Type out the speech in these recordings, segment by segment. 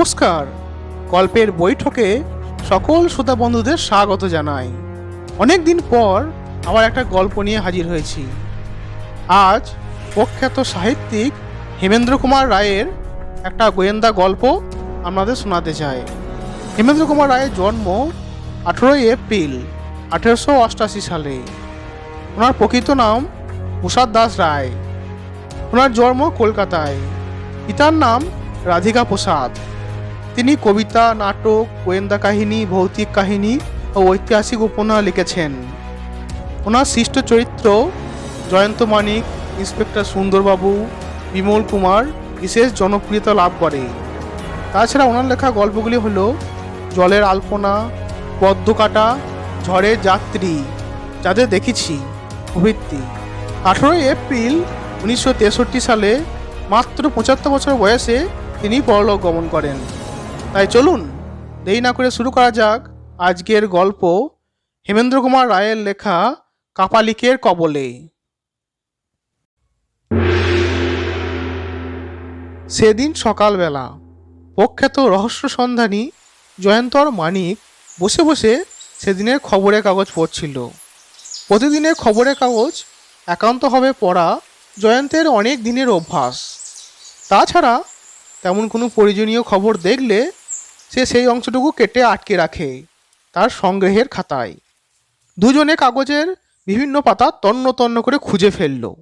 নমস্কার। গল্পের বৈঠকে সকল শ্রোতা বন্ধুদের স্বাগত জানাই। অনেক দিন পর আবার একটা গল্প নিয়ে হাজির হয়েছি। আজ প্রখ্যাত সাহিত্যিক হেমেন্দ্র কুমার রায়ের একটা গোয়েন্দা গল্প আপনাদের শোনাতে চাই। হেমেন্দ্র কুমার রায়ের জন্ম আঠেরোই এপ্রিল আঠেরোশো অষ্টাশি সালে। ওনার প্রকৃত নাম মুসাদ দাস রায়। ওনার জন্ম কলকাতায়। পিতার নাম রাধিকা প্রসাদ। তিনি কবিতা, নাটক, গোয়েন্দা কাহিনী, ভৌতিক কাহিনী ও ঐতিহাসিক উপন্যাস লিখেছেন। ওনার সৃষ্ট চরিত্র জয়ন্ত মানিক, ইন্সপেক্টর সুন্দরবাবু, বিমল কুমার বিশেষ জনপ্রিয়তা লাভ করে। তাছাড়া ওনার লেখা গল্পগুলি হল জলের আলপনা, পদ্মকাটা, ঝড়ের যাত্রী, যাদের দেখেছি, প্রভৃতি। আঠেরোই এপ্রিল উনিশশো তেষট্টি সালে মাত্র পঁচাত্তর বছর বয়সে তিনি পরলোক গমন করেন। তাই চলুন, দেরি না করে শুরু করা যাক আজকের গল্প হেমেন্দ্র কুমার রায়ের লেখা কাপালিকের কবলে। সেদিন সকালবেলা প্রখ্যাত রহস্য সন্ধানী জয়ন্তর মানিক বসে বসে সেদিনের খবরের কাগজ পড়ছিল। প্রতিদিনের খবরের কাগজ একান্তভাবে পড়া জয়ন্তের অনেক দিনের অভ্যাস। তাছাড়া তেমন কোনো প্রয়োজনীয় খবর দেখলে সে সেই অংশটুকু কেটে আটকে রাখে তার সংগ্রহের খাতায়। দুজনে কাগজের বিভিন্ন পাতা তন্ন তন্ন করে খুঁজে ফেলল।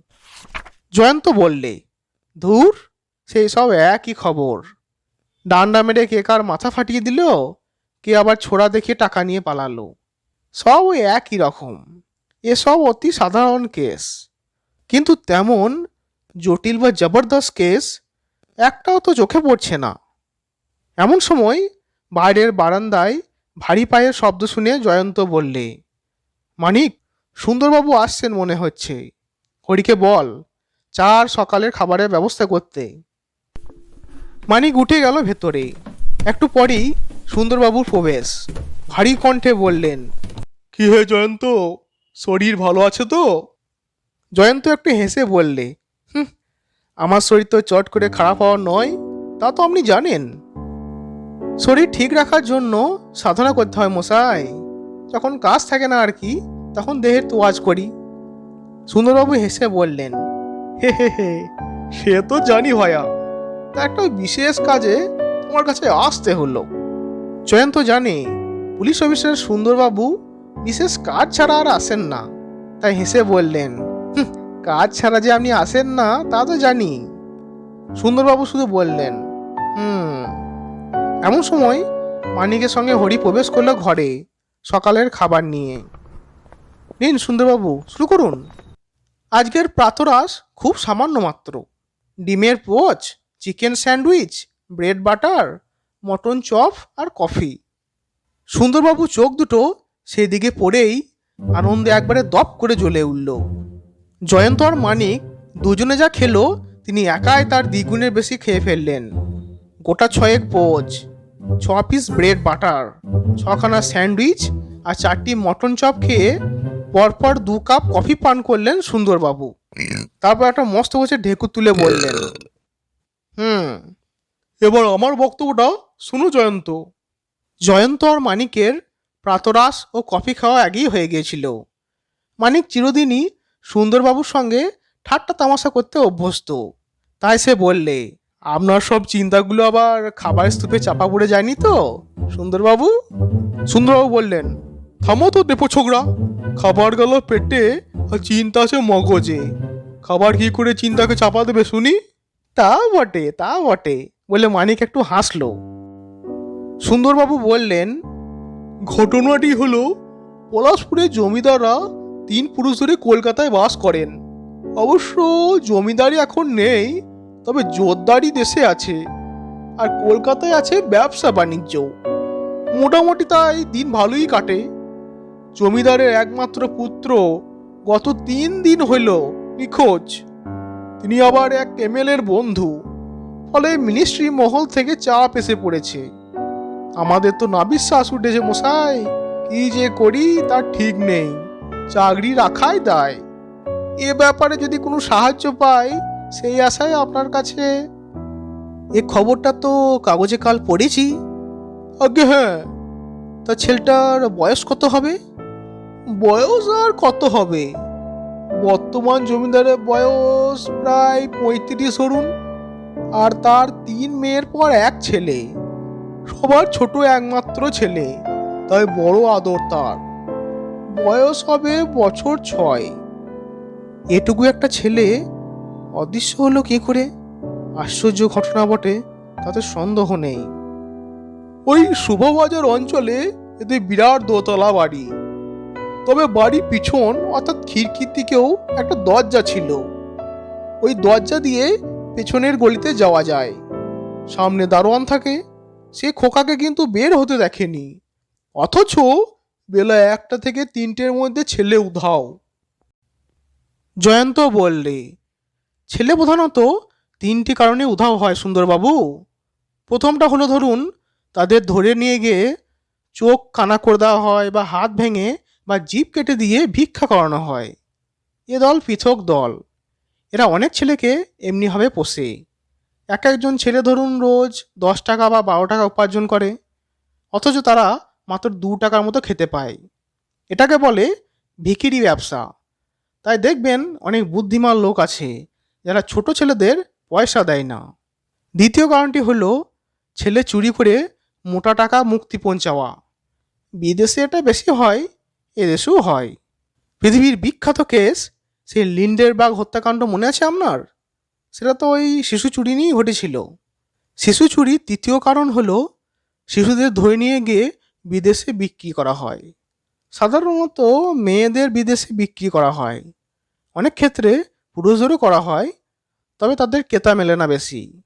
জয়ন্ত বললে, ধুর, সেই সব একই খবর। ডান্ডা মেরে কে কার মাথা ফাটিয়ে দিল, কে আবার ছোড়া দেখে টাকা নিয়ে পালালো। সব একই রকম। এসব অতি সাধারণ কেস। কিন্তু তেমন জটিল বা জবরদস্ত কেস একটাও তো চোখে পড়ছে না। এমন সময় বাইরের বারান্দায় ভারী পায়ের শব্দ শুনে জয়ন্ত বললে মানিক সুন্দরবাবু আসছেন মনে হচ্ছে। হরিকে বল চার সকালের খাবারের ব্যবস্থা করতে। মানিক উঠে গেল ভেতরে। একটু পরেই সুন্দরবাবুর প্রবেশ। ভারী কণ্ঠে বললেন কি হে জয়ন্ত? শরীর ভালো আছে তো? জয়ন্ত একটু হেসে বললে হুম আমার শরীর তো চট করে খারাপ হওয়া নয় তা তো আপনি জানেন। শরীর ঠিক রাখার জন্য সাধনা করতে হয় মশাই। যখন কাজ থাকে না আর কি, তখন দেহের তোয়াজ করি। সুন্দরবাবু হেসে বললেন, হে হে হে, সে তো জানি ভয়া, তা একটা বিশেষ কাজে তোমার কাছে আসতে হলো। জয়ন্ত জানে, পুলিশ অফিসার সুন্দরবাবু বিশেষ কাজ ছাড়া আর আসেন না। তাই হেসে বললেন কাজ ছাড়া যে আপনি আসেন না, তা তো জানি। সুন্দরবাবু শুধু বললেন এমন সময় মানিকের সঙ্গে হরি প্রবেশ করল ঘরে সকালের খাবার নিয়ে। নিন সুন্দরবাবু, শুরু করুন। আজকের প্রাতরাস খুব সামান্য মাত্র। ডিমের poach, chicken sandwich, bread butter, mutton chop আর কফি। সুন্দরবাবু চোখ দুটো সেদিকে পড়েই আনন্দে একবারে দপ করে জ্বলে উঠল। জয়ন্ত আর মানিক দুজনে যা খেলো, তিনি একাই তার দ্বিগুণের বেশি খেয়ে ফেললেন। গোটা ছয়েক পোচ ছ পিস ব্রেড বাটার ছখানা স্যান্ডউইচ আর চারটি মটন চপ খেয়ে পরপর দু কাপ কফি পান করলেন সুন্দরবাবু। তারপর একটা মস্ত বসে ঢেকু তুলে বললেন, হুম, এবার আমার বক্তব্যটা শুনো জয়ন্ত। জয়ন্ত আর মানিকের প্রাতরাস ও কফি খাওয়া আগেই হয়ে গিয়েছিল। মানিক চিরদিনই সুন্দরবাবুর সঙ্গে ঠাট্টা তামাশা করতে অভ্যস্ত। তাই সে বললে আপনার সব চিন্তাগুলো আবার খাবার স্তূপে চাপা পড়ে যায়নি তো? সুন্দরবাবু? সুন্দরবাবু বললেন, থামো তো দেপো ছোকরা। খাবার গেল পেটে, আর চিন্তা আছে মগজে। খাবার কি করে চিন্তাকে চাপা দেবে শুনি? তা বটে তা বটে, বলে মানিক একটু হাসলো। সুন্দরবাবু বললেন, ঘটনাটি হলো পলাশপুরের জমিদাররা তিন পুরুষ ধরে কলকাতায় বাস করেন। অবশ্য জমিদারি এখন নেই তবে জোরদারি দেশে আছে। আর কলকাতায় আছে ব্যবসা বাণিজ্য। মোটামুটি তাই দিন ভালোই কাটে। জমিদারের একমাত্র পুত্র গত তিন দিন হইল নিখোঁজ। তিনি আবার এক এমএলএর বন্ধু। ফলে মিনিস্ট্রি মহল থেকে চাপ এসে পড়েছে। আমাদের তো না বিশ্বাস উঠেছে মশাই। কি যে করি তার ঠিক নেই। চাকরি রাখাই দায়। এ ব্যাপারে যদি কোনো সাহায্য পাই সেই আশায় আপনার কাছে এ খবরটা তো কাগজে কাল পড়েছি। আগে হ্যাঁ। তা ছেলেটার বয়স কত হবে? বয়স আর কত হবে? বর্তমান জমিদারের বয়স প্রায় পঁয়ত্রিশ ধরুন, আর তার তিন মেয়ের পর এক ছেলে। সবার ছোট একমাত্র ছেলে, তাই বড় আদর তার। বয়স হবে বছর ছয়। এটুকু একটা ছেলে অদৃশ্য হলো কি করে? আশ্চর্য ঘটনা বটে, তাতে সন্দেহ নেই। ওই শুভবাজার অঞ্চলে এদের বিরাট দোতলা বাড়ি। তবে বাড়ির পিছন অর্থাৎ খিড়কির দিকেও একটা দরজা ছিল। ওই দরজা দিয়ে পেছনের গলিতে যাওয়া যায়। সামনে দারোয়ান থাকে, সে খোকাকে কিন্তু বের হতে দেখেনি। অথচ বেলা একটা থেকে তিনটের মধ্যে ছেলে উধাও। জয়ন্ত বললে ছেলে প্রধানত তিনটি কারণে উধাও হয়, সুন্দরবাবু। প্রথমটা হলো ধরুন, তাদের ধরে নিয়ে গিয়ে চোখ কানা করে দেওয়া হয় বা হাত ভেঙে বা জিভ কেটে দিয়ে ভিক্ষা করানো হয়। এ দল পৃথক দল। এরা অনেক ছেলেকে এমনিভাবে পোষে। এক একজন ছেলে ধরুন রোজ দশ টাকা বা বারো টাকা উপার্জন করে, অথচ তারা মাত্র দু টাকার মতো খেতে পায়। এটাকে বলে ভিকিরি ব্যবসা। তাই দেখবেন অনেক বুদ্ধিমান লোক আছে। যারা ছোট ছেলেদের পয়সা দেয় না। দ্বিতীয় কারণটি হলো, ছেলে চুরি করে মোটা টাকা মুক্তি পৌঁছাওয়া। বিদেশে এটা বেশি হয়, এদেশেও হয়। পৃথিবীর বিখ্যাত কেস, সেই লিন্ডেরবাগ হত্যাকাণ্ড মনে আছে আপনার? সেটা তো ওই শিশু চুরি নিয়েই ঘটেছিল। শিশু চুরির তৃতীয় কারণ হলো, শিশুদের ধরে নিয়ে গিয়ে বিদেশে বিক্রি করা হয়। সাধারণত মেয়েদের বিদেশে বিক্রি করা হয়। অনেক ক্ষেত্রে পুরুষদেরও করা হয় তবে তাদের কেতা মেলে না বেশি।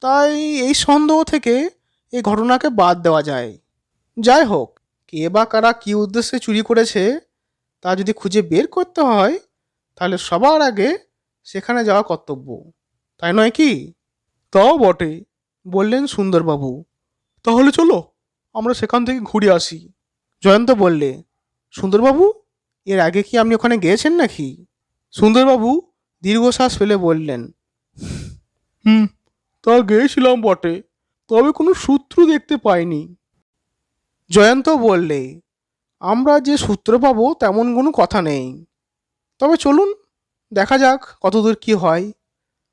তাই এই সন্দেহ থেকে এই ঘটনাকে বাদ দেওয়া যায়। যাই হোক, কে বা কারা কী উদ্দেশ্যে চুরি করেছে, তা যদি খুঁজে বের করতে হয়, তাহলে সবার আগে সেখানে যাওয়া কর্তব্য। তাই নয় কি? তাও বটে, বললেন সুন্দরবাবু। তাহলে চলো, আমরা সেখান থেকে ঘুরে আসি। জয়ন্ত বললে, সুন্দরবাবু, এর আগে কি আপনি ওখানে গিয়েছেন নাকি? সুন্দরবাবু দীর্ঘশ্বাস ফেলে বললেন হুম, তা গিয়েছিলাম বটে, তবে কোনো সূত্র দেখতে পাইনি। জয়ন্ত বললে, আমরা যে সূত্র পাবো তেমন কোনো কথা নেই। তবে চলুন, দেখা যাক কতদূর কি হয়।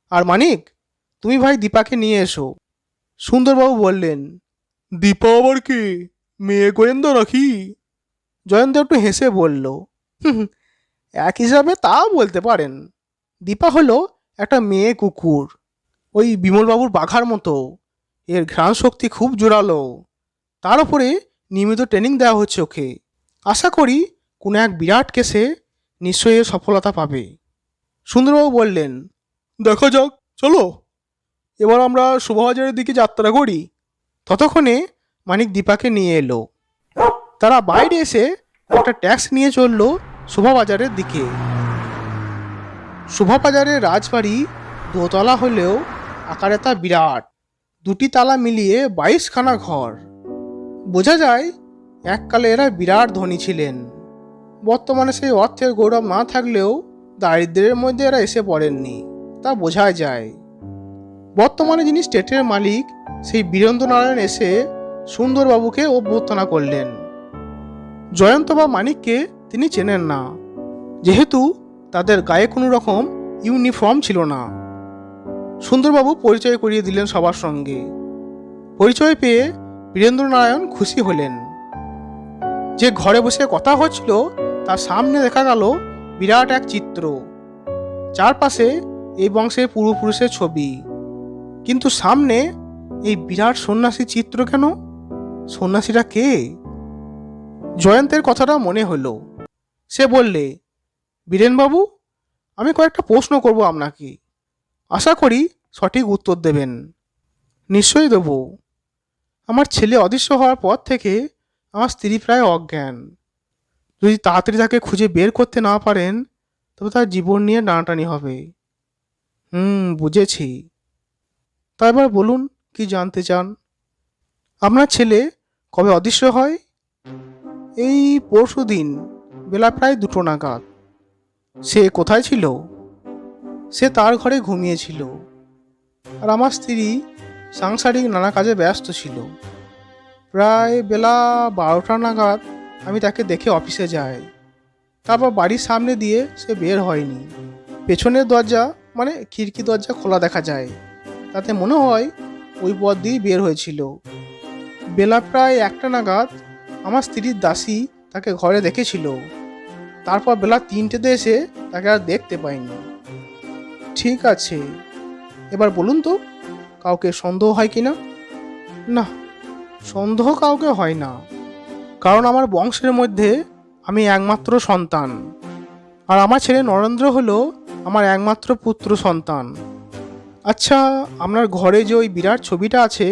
আর মানিক, তুমি ভাই দীপাকে নিয়ে এসো। সুন্দরবাবু বললেন, দীপা আবার কি? মেয়ে গোয়েন্দা নাকি? জয়ন্ত একটু হেসে বলল এক হিসাবে তা বলতে পারেন। দীপা হলো একটা মেয়ে কুকুর। ওই বিমলবাবুর বাঘার মতো। এর ঘ্রাণ শক্তি খুব জোরালো। তার উপরে নিয়মিত ট্রেনিং দেওয়া হচ্ছে ওকে। আশা করি কোনো এক বিরাট কেসে নিশ্চয়ই সফলতা পাবে। সুন্দরবাবু বললেন, দেখা যাক, চলো। এবার আমরা শোভাবাজারের দিকে যাত্রা করি। ততক্ষণে মানিক দীপাকে নিয়ে এলো। তারা বাইরে এসে একটা ট্যাক্স নিয়ে চলল শোভাবাজারের দিকে। শোভাবাজারের রাজবাড়ি দোতলা হলেও আকারে তা বিরাট। দুটি তালা মিলিয়ে বাইশখানা ঘর। বোঝা যায়, এককালে এরা বিরাট ধনী ছিলেন। বর্তমানে সেই অর্থের গৌরব না থাকলেও দারিদ্র্যের মধ্যে এরা এসে পড়েননি, তা বোঝা যায়। বর্তমানে যিনি স্টেটের মালিক, সেই বীরেন্দ্রনারায়ণ এসে সুন্দরবাবুকে অভ্যর্থনা করলেন। জয়ন্ত বা মানিককে তিনি চেনেন না। যেহেতু তাদের গায়ে কোনো রকম ইউনিফর্ম ছিল না। সুন্দরবাবু পরিচয় করিয়ে দিলেন সবার সঙ্গে। পরিচয় পেয়ে বীরেন্দ্রনারায়ণ খুশি হলেন। যে ঘরে বসে কথা হচ্ছিল, তার সামনে দেখা গেল বিরাট এক চিত্র। চারপাশে এই বংশের পূর্বপুরুষের ছবি। কিন্তু সামনে এই বিরাট সন্ন্যাসী চিত্র কেন? সন্ন্যাসীরা কে? জয়ন্তের কথাটা মনে হলো। সে বললে, বীরেনবাবু, আমি কয়েকটা প্রশ্ন করব আপনাকে। আশা করি সঠিক উত্তর দেবেন। নিশ্চয়ই দেব। আমার ছেলে অদৃশ্য হওয়ার পর থেকে আমার স্ত্রী প্রায় অজ্ঞান। যদি তাড়াতাড়ি তাকে খুঁজে বের করতে না পারেন, তবে তার জীবন নিয়ে টানাটানি হবে। হুম, বুঝেছি। তা এবার বলুন, কি জানতে চান? আপনার ছেলে কবে অদৃশ্য হয়? এই পরশু দিন বেলা প্রায় দুটো নাগাদ। সে কোথায় ছিল? সে তার ঘরে ঘুমিয়েছিল। আর আমার স্ত্রী সাংসারিক নানা কাজে ব্যস্ত ছিল। প্রায় বেলা বারোটা নাগাদ আমি তাকে দেখে অফিসে যাই। তারপর বাড়ির সামনে দিয়ে সে বের হয়নি। পেছনের দরজা মানে খিড়কি দরজা খোলা দেখা যায়। তাতে মনে হয় ওই পথ দিয়েই বের হয়েছিল। বেলা প্রায় একটা নাগাদ আমার স্ত্রীর দাসী তাকে ঘরে দেখেছিল। তারপর বেলা তিনটেতে এসে তাকে আর দেখতে পাইনি। ঠিক আছে। এবার বলুন তো, কাউকে সন্দেহ হয় কি না না, সন্দেহ কাউকে হয় না। কারণ আমার বংশের মধ্যে আমি একমাত্র সন্তান। আর আমার ছেলে নরেন্দ্র হলো আমার একমাত্র পুত্র সন্তান। আচ্ছা আপনার ঘরে যে ওই বিরাট ছবিটা আছে,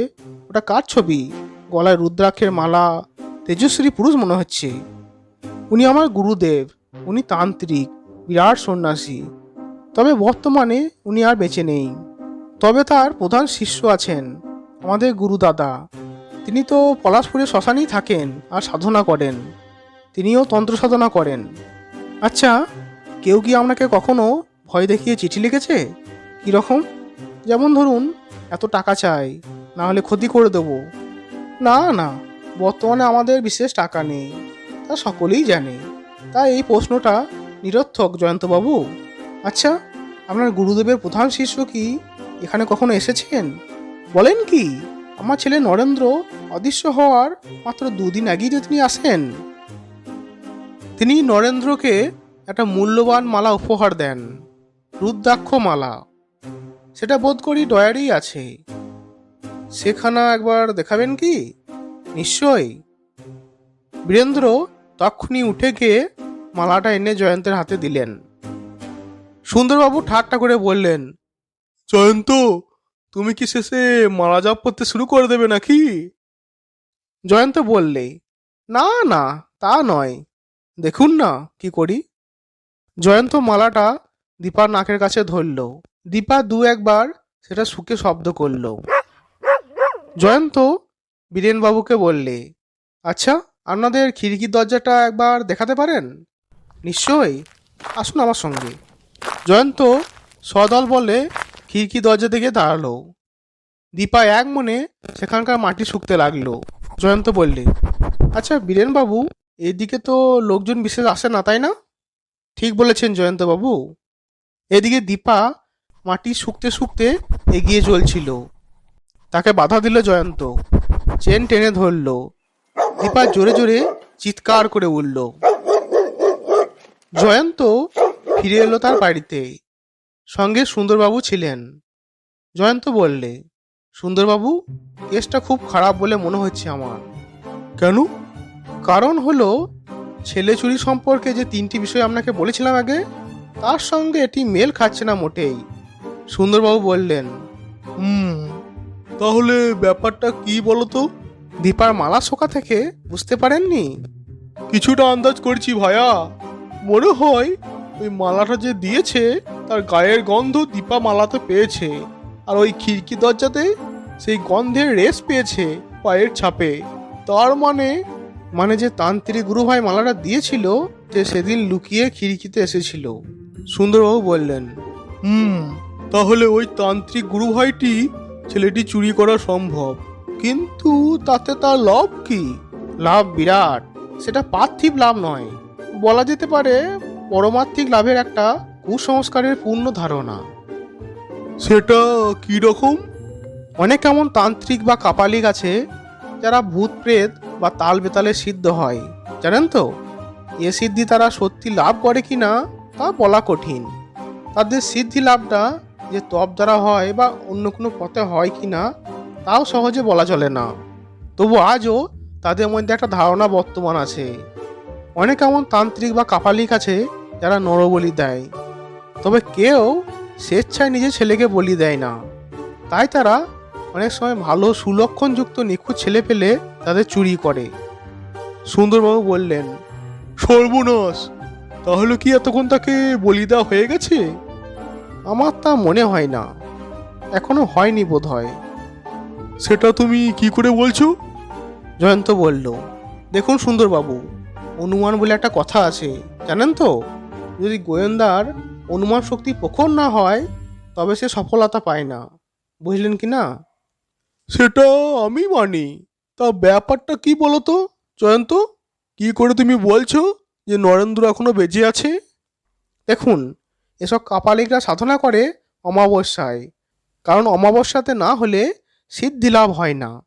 ওটা কার ছবি? গলায় রুদ্রাক্ষের মালা, তেজস্বী পুরুষ মনে হচ্ছে। উনি আমার গুরুদেব, উনি তান্ত্রিক, বিরাট সন্ন্যাসী। তবে বর্তমানে উনি আর বেঁচে নেই। তবে তার প্রধান শিষ্য আছেন আমাদের গুরুদাদা। তিনি তো পলাশপুরে শ্মশানেই থাকেন আর সাধনা করেন। তিনিও তন্ত্র সাধনা করেন। আচ্ছা কেউ কি আপনাকে কখনো ভয় দেখিয়ে চিঠি লিখেছে? কীরকম যেমন ধরুন, এত টাকা চাই, না হলে ক্ষতি করে দেবো। না না, বর্তমানে আমাদের বিশেষ টাকা নেই, তা সকলেই জানে। তাই এই প্রশ্নটা নিরর্থক জয়ন্তবাবু। আচ্ছা আপনার গুরুদেবের প্রধান শিষ্য কি এখানে কখনো এসেছেন? বলেন কি, আমার ছেলে নরেন্দ্র অদৃশ্য হওয়ার মাত্র দুদিন আগেই যে তিনি আসেন। তিনি নরেন্দ্রকে একটা মূল্যবান মালা উপহার দেন রুদ্রাক্ষ মালা সেটা বোধ করি ডয়ারেই আছে। সেখানা একবার দেখাবেন কি? নিশ্চয়ই বীরেন্দ্র তক্ষুনি উঠে গিয়ে মালাটা এনে জয়ন্তের হাতে দিলেন। সুন্দরবাবু ঠাট্টা করে বললেন, জয়ন্ত, তুমি কি শেষে মালা জাপ করতে শুরু করে দেবে নাকি? জয়ন্ত বললে, না না, তা নয়। দেখুন না কি করি। জয়ন্ত মালাটা দীপার নাকের কাছে ধরল। দীপা দু একবার সেটা শুকে শব্দ করল। জয়ন্ত বীরেনবাবুকে বললে আচ্ছা আপনাদের খিড়কির দরজাটা একবার দেখাতে পারেন? নিশ্চয়ই। আসুন আমার সঙ্গে। জয়ন্ত সদল বলে খিড়কি দরজা দিকে দাঁড়াল। দীপা এক মনে সেখানকার মাটি শুকতে লাগল। জয়ন্ত বললে আচ্ছা বীরেনবাবু, এদিকে তো লোকজন বিশেষ আসে না, তাই না? ঠিক বলেছেন জয়ন্তবাবু। এদিকে দীপা মাটি শুকতে শুকতে এগিয়ে চলছিল। তাকে বাধা দিল জয়ন্ত। চেন টেনে ধরল। দীপা জোরে জোরে চিৎকার করে উঠল। জয়ন্ত ফিরে এলো তার বাড়িতে। সঙ্গে সুন্দরবাবু ছিলেন। জয়ন্ত বললে সুন্দরবাবু কেসটা খুব খারাপ বলে মনে হচ্ছে আমার। কেন? কারণ হলো ছেলে চুরি সম্পর্কে যে তিনটি বিষয় আপনাকে বলেছিলাম আগে তার সঙ্গে এটি মেল খাচ্ছে না মোটেই। সুন্দরবাবু বললেন হুম তাহলে ব্যাপারটা কি বলতো? দীপার মালা শোকা থেকে বুঝতে পারেননি? কিছুটা আন্দাজ করছি ভায়া। মনে হয় ওই মালাটা যে দিয়েছে, তার গায়ের গন্ধ দীপা মালাতে পেয়েছে। আর ওই খিড়কি দরজাতে সেই গন্ধের রেস পেয়েছে পায়ের ছাপে। তার মানে মানে যে তান্ত্রিক গুরু ভাই মালাটা দিয়েছিল, যে সেদিন লুকিয়ে খিড়কিতে এসেছিল। সুন্দরবাবু বললেন, হুম, তাহলে ওই তান্ত্রিক গুরুভাইটি ছেলেটি চুরি করা সম্ভব। কিন্তু তাতে তার লাভ কি? লাভ বিরাট। সেটা পার্থিব লাভ নয়। বলা যেতে পারে পরমার্থিক লাভের একটা কুসংস্কারের পূর্ণ ধারণা। সেটা কি রকম? অনেক এমন তান্ত্রিক বা কাপালিক আছে যারা ভূত প্রেত বা তাল বেতালে সিদ্ধ হয়। জানেন তো? এ সিদ্ধি তারা সত্যি লাভ করে কি না তা বলা কঠিন। তাদের সিদ্ধি লাভটা যে তপ দ্বারা হয় বা অন্য কোনো পথে হয় কি না তাও সহজে বলা চলে না। তবু আজও তাদের মধ্যে একটা ধারণা বর্তমান আছে। অনেক এমন তান্ত্রিক বা কাপালিক আছে যারা নরবলি দেয়। তবে কেউ স্বেচ্ছায় নিজের ছেলেকে বলি দেয় না। তাই তারা অনেক সময় ভালো সুলক্ষণযুক্ত নিখুঁত ছেলে পেলে তাদের চুরি করে। সুন্দরবাবু বললেন, সর্বনাশ! তাহলে কি এতক্ষণ তাকে বলি দেওয়া হয়ে গেছে? আমার তা মনে হয় না। এখনও হয়নি বোধ হয় সেটা তুমি কি করে বলছো? জয়ন্ত বলল, দেখুন সুন্দরবাবু অনুমান বলে একটা কথা আছে জানেন তো? যদি গোয়েন্দার অনুমান শক্তি প্রখর না হয় তবে সে সফলতা পায় না। বুঝলেন কি না? সেটা আমি মানি। তা ব্যাপারটা কি বলো তো জয়ন্ত কি করে তুমি বলছো যে নরেন্দ্র এখনও বেঁচে আছে? দেখুন এসব কাপালিকরা সাধনা করে অমাবস্যায়। কারণ অমাবস্যাতে না হলে সিদ্ধি লাভ হয় না।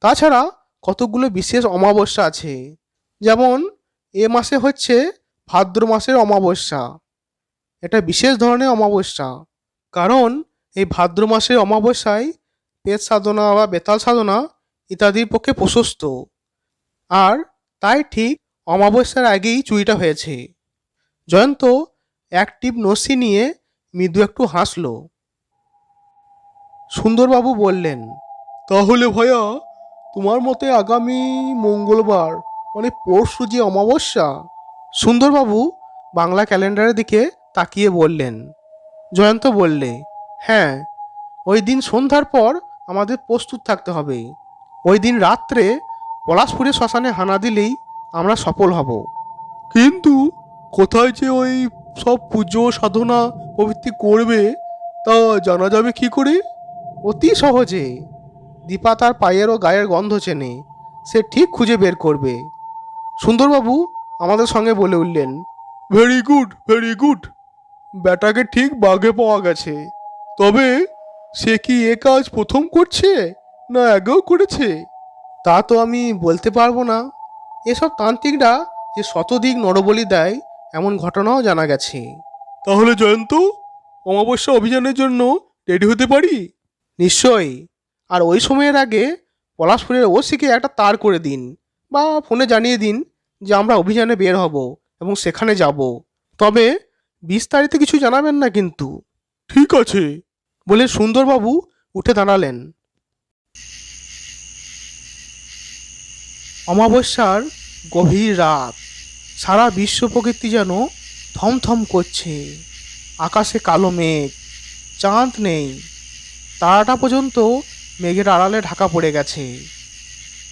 তাছাড়া কতগুলো বিশেষ অমাবস্যা আছে। যেমন এ মাসে হচ্ছে ভাদ্র মাসের অমাবস্যা। এটা বিশেষ ধরনের অমাবস্যা। কারণ এই ভাদ্র মাসের অমাবস্যায় পেট সাধনা বা বেতাল সাধনা ইত্যাদির পক্ষে প্রশস্ত। আর তাই ঠিক অমাবস্যার আগেই চুরিটা হয়েছে। জয়ন্ত এক টিপ নসি নিয়ে মৃদু একটু হাসল। সুন্দরবাবু বললেন, তাহলে ভয়া, তোমার মতে আগামী মঙ্গলবার মানে পরশু যে অমাবস্যা সুন্দরবাবু বাংলা ক্যালেন্ডারের দিকে তাকিয়ে বললেন জয়ন্ত বললে হ্যাঁ ওই দিন সন্ধ্যার পর আমাদের প্রস্তুত থাকতে হবে। ওই দিন রাত্রে পলাশপুরে শ্মশানে হানা দিলেই আমরা সফল হব। কিন্তু কোথায় যে ওই সব পুজো সাধনা প্রভৃতি করবে তা জানা যাবে কি করে? অতি সহজে। দীপা তার পায়ের ও গায়ের গন্ধ চেনে। সে ঠিক খুঁজে বের করবে। সুন্দরবাবু আমাদের সঙ্গে বলে উঠলেন ভেরি গুড ভেরি গুড ব্যাটাকে ঠিক বাগে পাওয়া গেছে। তবে সে কি এ কাজ প্রথম করছে না আগেও করেছে? তা তো আমি বলতে পারব না। এসব তান্ত্রিকরা যে শতধিক নরবলি দেয়, এমন ঘটনাও জানা গেছে। তাহলে জয়ন্ত, অমাবস্যা অভিযানের জন্য রেডি হতে পারি? নিশ্চয়ই আর ওই সময়ের আগে পলাশপুরের ওসিকে একটা তার করে দিন বা ফোনে জানিয়ে দিন যে আমরা অভিযানে বের হব এবং সেখানে যাব। তবে বিস্তারিত কিছু জানাবেন না কিন্তু। ঠিক আছে, বলে সুন্দরবাবু উঠে দাঁড়ালেন। অমাবস্যার গভীর রাত, সারা বিশ্ব প্রকৃতি যেন থমথম করছে। আকাশে কালো মেঘ, চাঁদ নেই। তারাটা পর্যন্ত মেঘের আড়ালে ঢাকা পড়ে গেছে।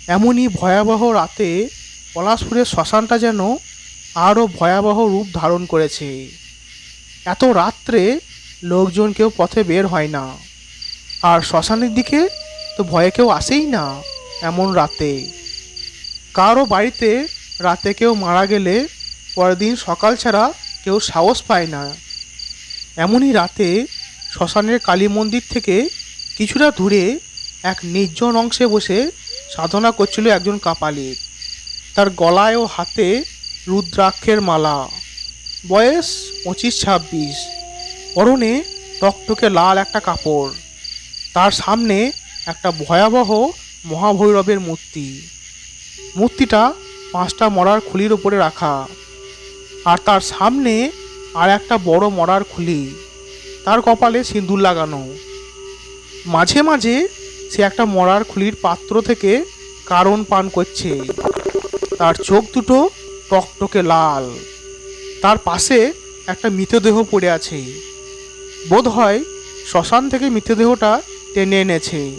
এমনই ভয়াবহ রাতে পলাশপুরের শ্মশানটা যেন আরও ভয়াবহ রূপ ধারণ করেছে। এত রাত্রে লোকজন কেউ পথে বের হয় না। আর শ্মশানের দিকে তো ভয়ে কেউ আসেই না এমন রাতে। কারও বাড়িতে রাতে কেউ মারা গেলে পরের দিন সকাল ছাড়া কেউ সাহস পায় না। এমনই রাতে শ্মশানের কালী মন্দির থেকে কিছুটা দূরে এক নির্জন অংশে বসে সাধনা করছিল একজন কাপালিক তার গলায় ও হাতে রুদ্রাক্ষের মালা। বয়স পঁচিশ ছাব্বিশ। পরনে টকটকে লাল একটা কাপড়। তার সামনে একটা ভয়াবহ মহাভৈরবের মূর্তি। মূর্তিটা পাঁচটা মরার খুলির ওপরে রাখা। আর তার সামনে আর একটা বড় মরার খুলি। তার কপালে সিঁদুর লাগানো। মাঝে মাঝে সে একটা মরার খুলির পাত্র থেকে কারণ পান করছে। তার চোখ দুটো টকটকে লাল। তার পাশে একটা মৃতদেহ পড়ে আছে। বোধ হয় শ্মশান থেকে মৃতদেহটা টেনে এনেছে।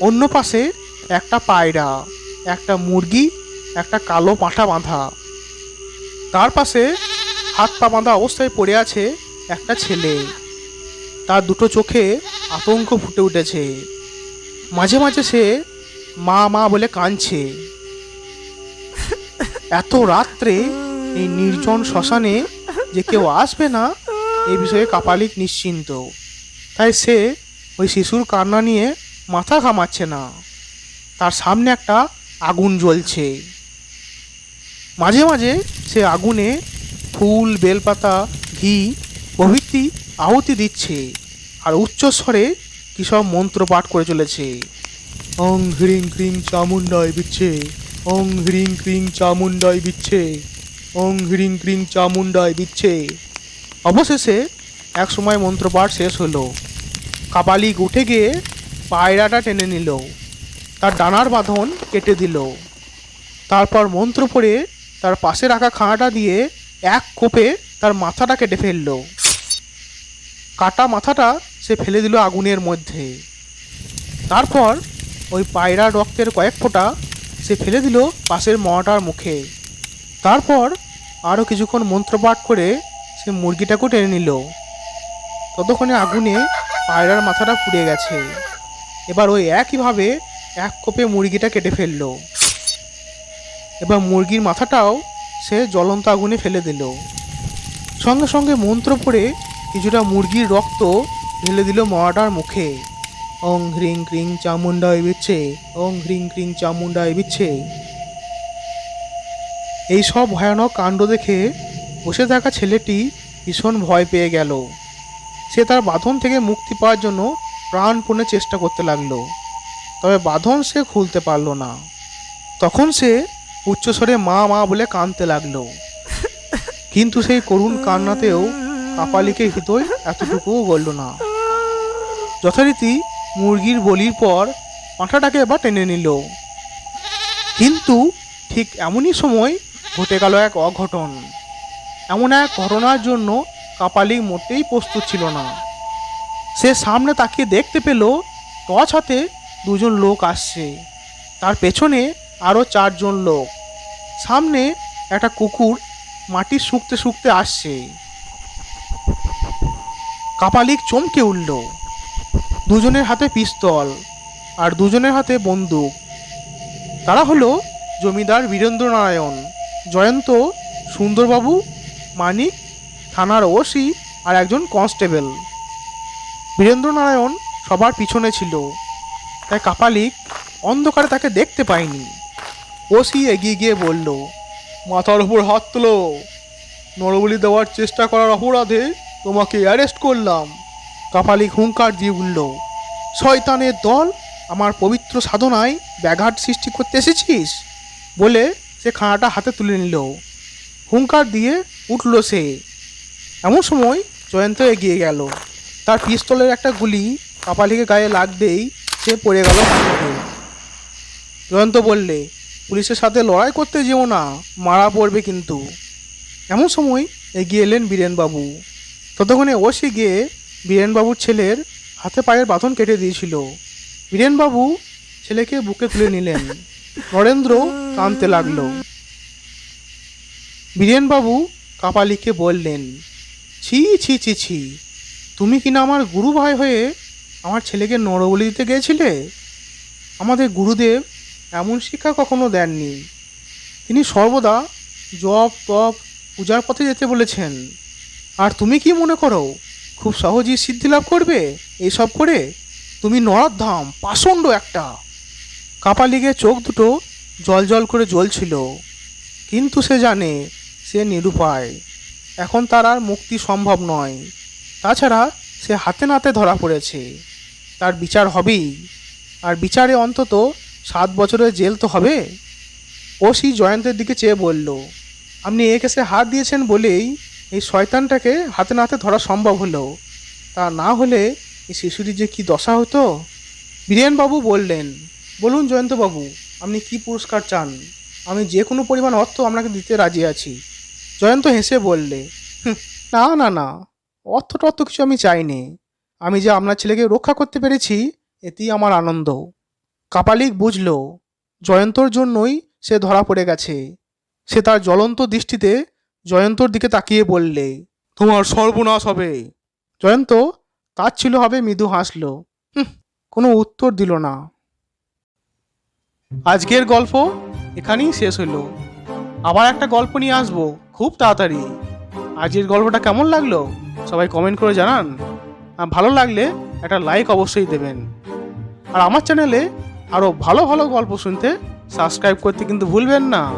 অন্য পাশে একটা পায়রা, একটা মুরগি, একটা কালো পাঁঠা বাঁধা। তার পাশে হাত পা বাঁধা অবস্থায় পড়ে আছে একটা ছেলে। তার দুটো চোখে আতঙ্ক ফুটে উঠেছে। মাঝে মাঝে সে মা মা বলে কাঁদছে। এত রাত্রে এই নির্জন শ্মশানে যে কেউ আসবে না এ বিষয়ে কাপালিক নিশ্চিন্ত। তাই সে ওই শিশুর কান্না নিয়ে মাথা ঘামাচ্ছে না। তার সামনে একটা আগুন জ্বলছে। মাঝে মাঝে সে আগুনে ফুল, বেলপাতা, ঘি প্রভৃতি আহুতি দিচ্ছে আর উচ্চস্বরে কী সব মন্ত্র পাঠ করে চলেছে। অং হ্রিং ক্রিং চামুণ্ডায় বিচ্ছে অং হ্রিং ক্রিং চামুণ্ডায় বিচ্ছে। অং হ্রিং ক্রিং চামুণ্ডায় বিচ্ছে। অবশেষে এক সময় মন্ত্রপাঠ শেষ হলো। কাপালিক উঠে গিয়ে পায়রাটা টেনে নিল। তার ডানার বাঁধন কেটে দিল। তারপর মন্ত্র পড়ে তার পাশে রাখা খাঁড়াটা দিয়ে এক কোপে তার মাথাটা কেটে ফেলল। কাটা মাথাটা সে ফেলে দিল আগুনের মধ্যে। তারপর ওই পায়রা রক্তের কয়েক ফোঁটা সে ফেলে দিল পাশের মরাটার মুখে। তারপর আরও কিছুক্ষণ মন্ত্রপাঠ করে সে মুরগিটাকেও টেনে নিল। ততক্ষণে আগুনে পায়রার মাথাটা পুড়ে গেছে। এবার ওই একইভাবে এক কোপে মুরগিটা কেটে ফেলল। এবার মুরগির মাথাটাও সে জ্বলন্ত আগুনে ফেলে দিল। সঙ্গে সঙ্গে মন্ত্র পড়ে কিছুটা মুরগির রক্ত ঢেলে দিল মরাটার মুখে। ওং হ্রিং ক্রিং চামুন্ডা বিচ্ছে ওং হ্রিং ক্রিং চামুন্ডা বিচ্ছে। এই সব ভয়ানক কাণ্ড দেখে বসে থাকা ছেলেটি ভীষণ ভয় পেয়ে গেল। সে তার বাঁধন থেকে মুক্তি পাওয়ার জন্য প্রাণপণে চেষ্টা করতে লাগল। তবে বাঁধন সে খুলতে পারল না। তখন সে উচ্চস্বরে মা মা বলে কাঁদতে লাগল। কিন্তু সেই করুণ কান্নাতেও কাপালিকে হৃদয় এতটুকুও গড়ল না। যথারীতি মুরগির বলির পর পাঁঠাটাকে এবার টেনে নিল। কিন্তু ঠিক এমনই সময় ঘটে গেল এক অঘটন। এমন এক ঘটনার জন্য কাপালিক মোটেই প্রস্তুত ছিল না। সে সামনে তাকিয়ে দেখতে পেল, টর্চ হাতে দুজন লোক আসছে। তার পেছনে আরও চারজন লোক। সামনে একটা কুকুর মাটি শুকতে শুকতে আসছে। কাপালিক চমকে উঠল। দুজনের হাতে পিস্তল আর দুজনের হাতে বন্দুক। তারা হলো জমিদার বীরেন্দ্র নারায়ণ জয়ন্ত, সুন্দরবাবু, মানিক, থানার ওসি আর একজন কনস্টেবল। বীরেন্দ্র নারায়ণ সবার পিছনে ছিল। তাই কাপালিক অন্ধকারে তাকে দেখতে পায়নি। ওসি এগিয়ে গিয়ে বলল, মাথার উপর হাত তোলো। নরবলি দেওয়ার চেষ্টা করার অপরাধে তোমাকে অ্যারেস্ট করলাম। কাপালিক হুঙ্কার দিয়ে উঠল শয়তানের দল আমার পবিত্র সাধনায় ব্যাঘাত সৃষ্টি করতে এসেছিস? বলে সে খানাটা হাতে তুলে নিল। হুঙ্কার দিয়ে উঠল সে। এমন সময় জয়ন্ত এগিয়ে গেল। তার পিস্তলের একটা গুলি কাপালিকে গায়ে লাগতেই সে পড়ে গেল জয়ন্ত বললে, পুলিশের সাথে লড়াই করতে যেও না, মারা পড়বে কিন্তু। এমন সময় এগিয়ে এলেন বীরেনবাবু। ততক্ষণে ওসি গিয়ে বীরেনবাবুর ছেলের হাতে পায়ের বাঁধন কেটে দিয়েছিল। বীরেনবাবু ছেলেকে বুকে তুলে নিলেন। নরেন্দ্র কাঁদতে লাগল। বীরেনবাবু কাপালিকে বললেন, ছি ছি ছি ছি, তুমি কিনা আমার গুরু ভাই হয়ে আমার ছেলেকে নরবলি দিতে গিয়েছিলে আমাদের গুরুদেব এমন শিক্ষা কখনো দেননি। তিনি সর্বদা জপ, তপ, পূজার পথে যেতে বলেছেন। আর তুমি কি মনে করো খুব সহজেই সিদ্ধি লাভ করবে? এইসব করে তুমি নরাধাম, পাষণ্ড একটা। কাপালিগে চোখ দুটো জল জল করে জ্বলছিল। কিন্তু সে জানে, সে নিরুপায়। এখন তার আর মুক্তি সম্ভব নয়। তাছাড়া সে হাতে নাতে ধরা পড়েছে। তার বিচার হবেই। আর বিচারে অন্তত সাত বছরের জেল তো হবে। ও ওসি জয়ন্তের দিকে চেয়ে বলল, আপনি এ কেসে হাত দিয়েছেন বলেই এই শয়তানটাকে হাতে নাতে ধরা সম্ভব হলো তা না হলে এই শিশুটির যে কি দশা হতো? বীরেনবাবু বললেন, বলুন জয়ন্তবাবু, আপনি কি পুরস্কার চান? আমি যে কোনো পরিমাণ অর্থ আপনাকে দিতে রাজি আছি। জয়ন্ত হেসে বললে না না না অর্থ টর্থ কিছু আমি চাইনি। আমি যে আপনার ছেলেকে রক্ষা করতে পেরেছি, এতেই আমার আনন্দ। কাপালিক বুঝল, জয়ন্তর জন্যই সে ধরা পড়ে গেছে। সে তার জ্বলন্ত দৃষ্টিতে জয়ন্তর দিকে তাকিয়ে বললে তোমার সর্বনাশ হবে। জয়ন্ত তার ছিল হবে মৃদু হাসল "হুঁ, কোনো উত্তর দিল না। আজকের গল্প এখানেই শেষ হলো। আবার একটা গল্প নিয়ে আসব খুব তাড়াতাড়ি। আজকের গল্পটা কেমন লাগল সবাই কমেন্ট করে জানান। আর ভালো লাগলে একটা লাইক অবশ্যই দেবেন। আর আমার চ্যানেলে আরও ভালো ভালো গল্প শুনতে সাবস্ক্রাইব করতে কিন্তু ভুলবেন না।